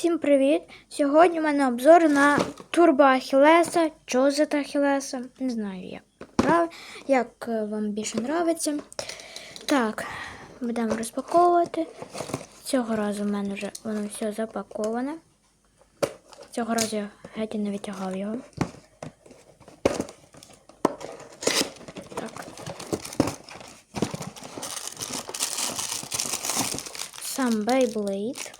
Всім привіт! Сьогодні у мене обзор на Турбо Ахілеса, Чозета Ахілеса. Не знаю, як, як е, вам більше подобається. Так, будемо розпаковувати. Цього разу в мене вже воно все запаковане. Цього разу я геть не витягав його. Сам Beyblade.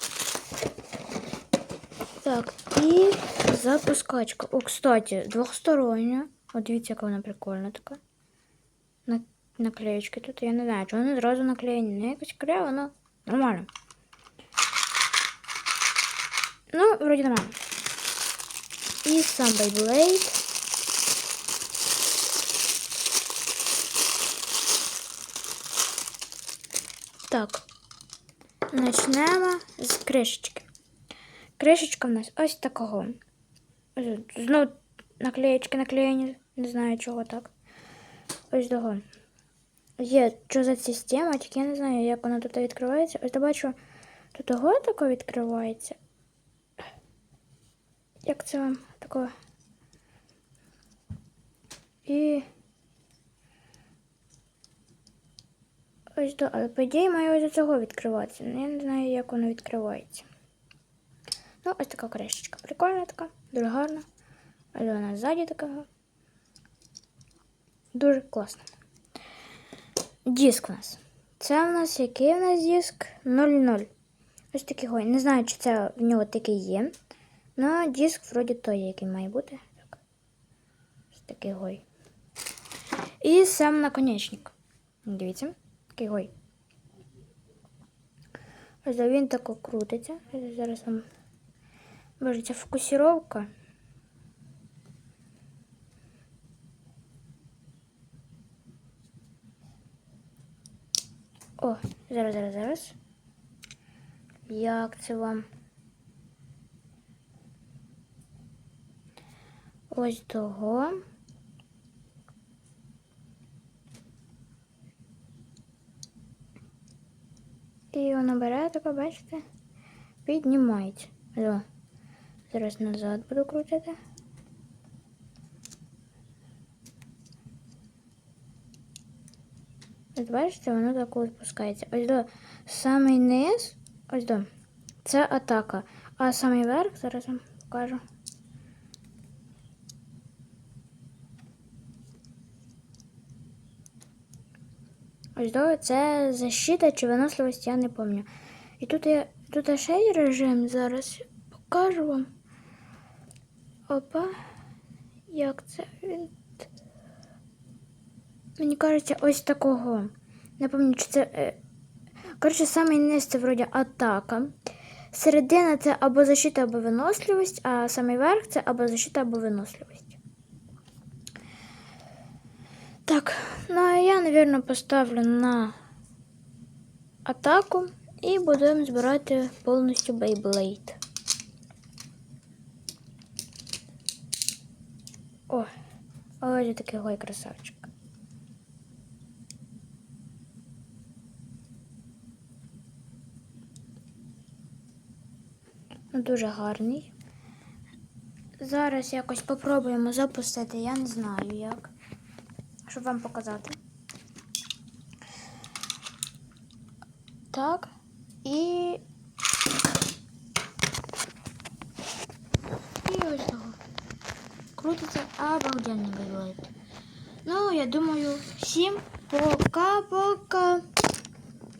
Так, і запускачка. О, кстати, двохстороння. От дивіться, яка вона прикольна така. На, наклеєчки тут. Я не знаю, чи вони зразу наклеєні. Не якось криво, але нормально. Ну, вроді нормально. І сам Beyblade. Так. Почнемо з кришечки. Кришечка в нас ось такого. Ось Знов наклеєчки наклеєні, не знаю чого так. Ось того. Є що за система, тільки я не знаю, як вона тут відкривається. Ось я бачу, тут того тако відкривається. Як це вам тако? І. Ось до, але по ідеї має ось до цього відкриватися. Ну, Я не знаю, як воно відкривається. Ну, ось така кришечка. Прикольна така, дуже гарна. Але вона ззаді така. Дуже класна. Диск у нас. Це у нас який у нас диск? 0,0. Ось такий гой. Не знаю, чи це в нього такий є. Ну, диск вроді той, який має бути. Так. Ось такий гой. І сам наконечник. Дивіться, такий гой. Ось він тако крутиться. Зараз вам Боже, ця фокусировка. О, зараз, зараз, зараз. Як це вам? Ось того. І воно бере, таке, бачите, піднімається. Алло. Зараз назад буду крутити. Ось бачите, воно так от спускається. Ось до самий низ, ось до. Це атака. А самий верх, зараз вам покажу. Ось до це защита чи виносливість, я не пам'ятаю. І тут є тут ще є режим, зараз покажу вам. Опа. Як це він? Мені кажеться, ось такого. Не пам'ятаю, чи це. е, Коротше, самий низ це вроді атака. Середина це або защита, або виносливість, а самий верх це або защита, або виносливість. Так, ну а я, мабуть, поставлю на атаку і будемо збирати повністю Beyblade. О, ось такий гой красавчик. Ну, дуже гарний. Зараз якось попробуємо запустити, я не знаю як. Щоб вам показати. Так. І ось того. Крутиться обалденно бывает. Ну, я думаю, всем пока-пока.